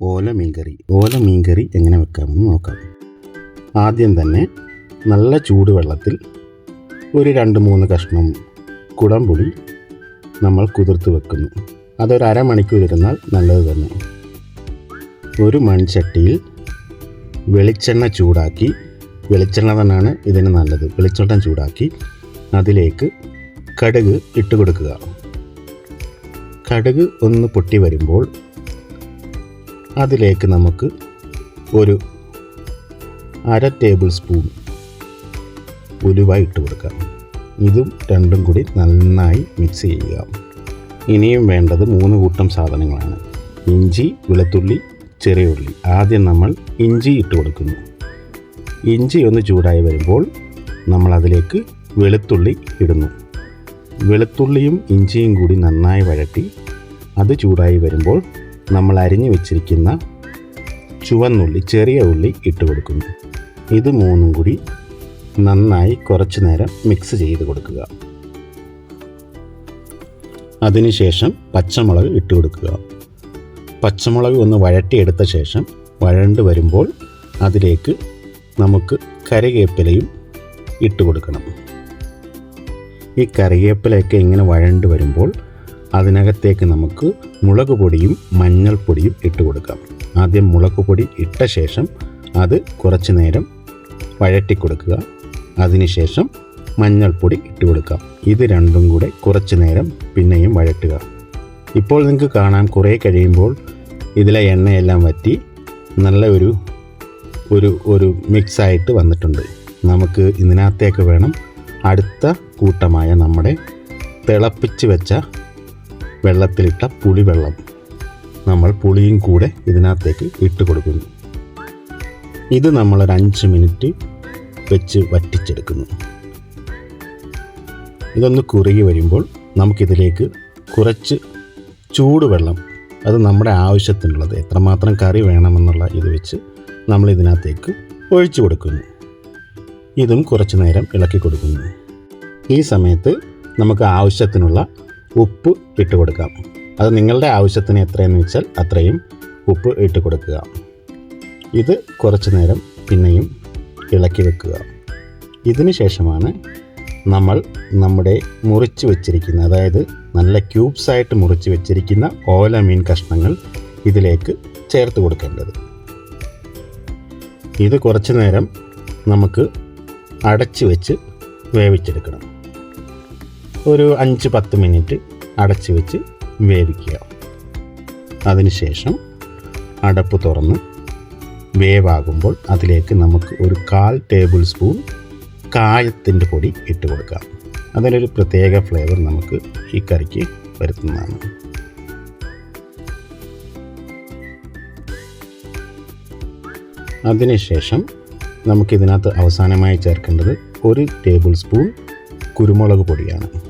ഓല മീൻകറി. ഓല മീൻകറി എങ്ങനെ വെക്കാമെന്ന് നോക്കാം. ആദ്യം തന്നെ നല്ല ചൂടുവെള്ളത്തിൽ ഒരു രണ്ട് മൂന്ന് കഷ്ണം കുടംപുളി നമ്മൾ കുതിർത്ത് വെക്കുന്നു. അതൊരു അരമണിക്കൂർ ഇരുന്നാൽ നല്ലത് തന്നെ. ഒരു മൺചട്ടിയിൽ വെളിച്ചെണ്ണ ചൂടാക്കി വെളിച്ചെണ്ണ തന്നെയാണ് ഇതിന് നല്ലത്. വെളിച്ചെണ്ണ ചൂടാക്കി അതിലേക്ക് കടുക് ഇട്ട് കൊടുക്കുക. കടുക് ഒന്ന് പൊട്ടി വരുമ്പോൾ അതിലേക്ക് നമുക്ക് ഒരു അര ടേബിൾ സ്പൂൺ ഉലുവ ഇട്ട് കൊടുക്കാം. ഇതും രണ്ടും കൂടി നന്നായി മിക്സ് ചെയ്യുക. ഇനിയും വേണ്ടത് മൂന്ന് കൂട്ടം സാധനങ്ങളാണ്. ഇഞ്ചി വെളുത്തുള്ളി ചെറിയ ഉള്ളി. ആദ്യം നമ്മൾ ഇഞ്ചി ഇട്ട് കൊടുക്കുന്നു. ഇഞ്ചി ഒന്ന് ചൂടായി വരുമ്പോൾ നമ്മൾ അതിലേക്ക് വെളുത്തുള്ളി ഇടുന്നു. വെളുത്തുള്ളിയും ഇഞ്ചിയും കൂടി നന്നായി വഴറ്റി അത് ചൂടായി വരുമ്പോൾ നമ്മൾ അരിഞ്ഞു വെച്ചിരിക്കുന്ന ചുവന്നുള്ളി ചെറിയ ഉള്ളി ഇട്ട് കൊടുക്കുന്നു. ഇത് മൂന്നും കൂടി നന്നായി കുറച്ച് നേരം മിക്സ് ചെയ്ത് കൊടുക്കുക. അതിനുശേഷം പച്ചമുളക് ഇട്ട് കൊടുക്കുക. പച്ചമുളക് ഒന്ന് വഴട്ടിയെടുത്ത ശേഷം വഴണ്ട് വരുമ്പോൾ അതിലേക്ക് നമുക്ക് കറിവേപ്പിലയും ഇട്ട് കൊടുക്കണം. ഈ കറിവേപ്പിലയൊക്കെ ഇങ്ങനെ വഴണ്ട് വരുമ്പോൾ അതിനകത്തേക്ക് നമുക്ക് മുളക് പൊടിയും മഞ്ഞൾപ്പൊടിയും ഇട്ട് കൊടുക്കാം. ആദ്യം മുളക് പൊടി ഇട്ട ശേഷം അത് കുറച്ച് നേരം വഴറ്റി കൊടുക്കുക. അതിനുശേഷം മഞ്ഞൾപ്പൊടി ഇട്ട് കൊടുക്കാം. ഇത് രണ്ടും കൂടെ കുറച്ച് നേരം പിന്നെയും വഴറ്റുക. ഇപ്പോൾ നിങ്ങൾക്ക് കാണാം കുറേ കഴിയുമ്പോൾ ഇതിലെ എണ്ണയെല്ലാം വറ്റി നല്ല ഒരു ഒരു ഒരു മിക്സായിട്ട് വന്നിട്ടുണ്ട്. നമുക്ക് ഇതിനകത്തേക്ക് വേണം അടുത്ത കൂട്ടമായ നമ്മുടെ തിളപ്പിച്ച് വെച്ച വെള്ളത്തിലിട്ട പുളിവെള്ളം നമ്മൾ പുളിയും കൂടെ ഇതിനകത്തേക്ക് ഇട്ട് കൊടുക്കുന്നു. ഇത് നമ്മൾ ഒരു അഞ്ച് മിനിറ്റ് വെച്ച് വറ്റിച്ചെടുക്കുന്നു. ഇതൊന്ന് കുറുകി വരുമ്പോൾ നമുക്കിതിലേക്ക് കുറച്ച് ചൂടുവെള്ളം അത് നമ്മുടെ ആവശ്യത്തിനുള്ളത് എത്രമാത്രം കറി വേണമെന്നുള്ള ഇത് വെച്ച് നമ്മൾ ഇതിനകത്തേക്ക് ഒഴിച്ചു കൊടുക്കുന്നു. ഇതും കുറച്ച് നേരം ഇളക്കി കൊടുക്കുന്നു. ഈ സമയത്ത് നമുക്ക് ആവശ്യത്തിനുള്ള ഉപ്പ് ഇട്ട് കൊടുക്കാം. അത് നിങ്ങളുടെ ആവശ്യത്തിന് എത്രയെന്ന് വെച്ചാൽ അത്രയും ഉപ്പ് ഇട്ട് കൊടുക്കുക. ഇത് കുറച്ചു നേരം പിന്നെയും ഇളക്കി വെക്കുക. ഇതിന് ശേഷമാണ് നമ്മൾ നമ്മുടെ മുറിച്ച് വെച്ചിരിക്കുന്ന അതായത് നല്ല ക്യൂബ്സ് ആയിട്ട് മുറിച്ച് വെച്ചിരിക്കുന്ന ഓല മീൻ കഷ്ണങ്ങൾ ഇതിലേക്ക് ചേർത്ത് കൊടുക്കേണ്ടത്. ഇത് കുറച്ചു നേരം നമുക്ക് അടച്ചു വെച്ച് വേവിച്ചെടുക്കണം. ഒരു അഞ്ച് പത്ത് മിനിറ്റ് അടച്ചു വെച്ച് വേവിക്കുക. അതിനുശേഷം അടപ്പ് തുറന്ന് വേവാകുമ്പോൾ അതിലേക്ക് നമുക്ക് ഒരു കാൽ ടേബിൾ സ്പൂൺ കായത്തിന്റെ പൊടി ഇട്ട് കൊടുക്കാം. അതിനൊരു പ്രത്യേക ഫ്ലേവർ നമുക്ക് ഈ കറിക്ക് വരുത്തുന്നതാണ്. അതിനുശേഷം നമുക്കിതിനകത്ത് അവസാനമായി ചേർക്കേണ്ടത് ഒരു ടേബിൾ സ്പൂൺ കുരുമുളക് പൊടിയാണ്.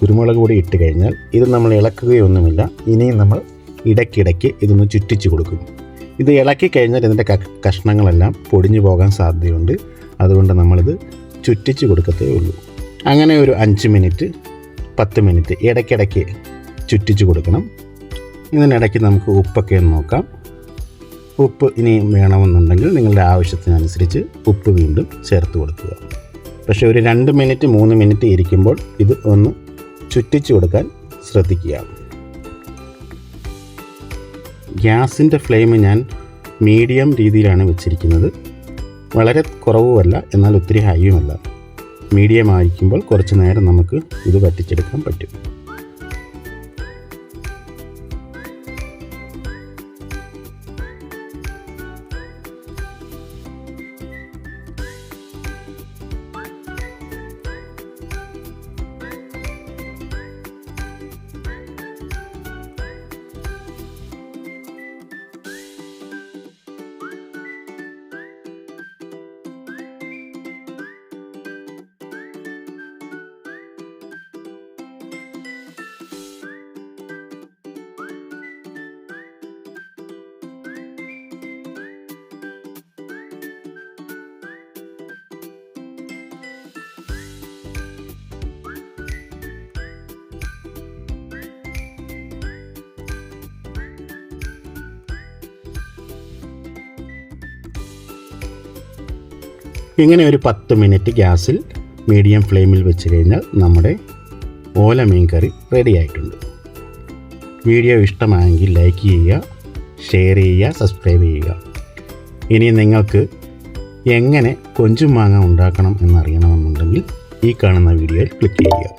കുരുമുളക് പൊടി ഇട്ട് കഴിഞ്ഞാൽ ഇത് നമ്മൾ ഇളക്കുകയൊന്നുമില്ല. ഇനിയും നമ്മൾ ഇടയ്ക്കിടയ്ക്ക് ഇതൊന്ന് ചുറ്റിച്ച് കൊടുക്കും. ഇത് ഇളക്കി കഴിഞ്ഞാൽ ഇതിന്റെ കഷ്ണങ്ങളെല്ലാം പൊടിഞ്ഞു പോകാൻ സാധ്യതയുണ്ട്. അതുകൊണ്ട് നമ്മളിത് ചുറ്റിച്ച് കൊടുക്കത്തേ ഉള്ളൂ. അങ്ങനെ ഒരു അഞ്ച് മിനിറ്റ് പത്ത് മിനിറ്റ് ഇടയ്ക്കിടയ്ക്ക് ചുറ്റിച്ച് കൊടുക്കണം. ഇതിനിടയ്ക്ക് നമുക്ക് ഉപ്പൊക്കെ ഒന്ന് നോക്കാം. ഉപ്പ് ഇനി വേണമെന്നുണ്ടെങ്കിൽ നിങ്ങളുടെ ആവശ്യത്തിനനുസരിച്ച് ഉപ്പ് വീണ്ടും ചേർത്ത് കൊടുക്കുക. പക്ഷേ ഒരു രണ്ട് മിനിറ്റ് മൂന്ന് മിനിറ്റ് ഇരിക്കുമ്പോൾ ഇത് ഒന്ന് ചുറ്റിച്ച് കൊടുക്കാൻ ശ്രദ്ധിക്കുക. ഗ്യാസിന്റെ ഫ്ലെയിം ഞാൻ മീഡിയം രീതിയിലാണ് വെച്ചിരിക്കുന്നത്. വളരെ കുറവുമല്ല എന്നാൽ ഒത്തിരി ഹൈയുമല്ല. മീഡിയം ആയിരിക്കുമ്പോൾ കുറച്ച് നേരം നമുക്ക് ഇത് വറ്റിച്ചെടുക്കാൻ പറ്റും. ഇങ്ങനെ ഒരു പത്ത് മിനിറ്റ് ഗ്യാസിൽ മീഡിയം ഫ്ലെയിമിൽ വെച്ച് കഴിഞ്ഞാൽ നമ്മുടെ ഓല മീൻ കറി റെഡി ആയിട്ടുണ്ട്. വീഡിയോ ഇഷ്ടമായെങ്കിൽ ലൈക്ക് ചെയ്യുക ഷെയർ ചെയ്യുക സബ്സ്ക്രൈബ് ചെയ്യുക. ഇനി നിങ്ങൾക്ക് എങ്ങനെ കൊഞ്ചും മാങ്ങ ഉണ്ടാക്കണം എന്നറിയണമെന്നുണ്ടെങ്കിൽ ഈ കാണുന്ന വീഡിയോയിൽ ക്ലിക്ക് ചെയ്യുക.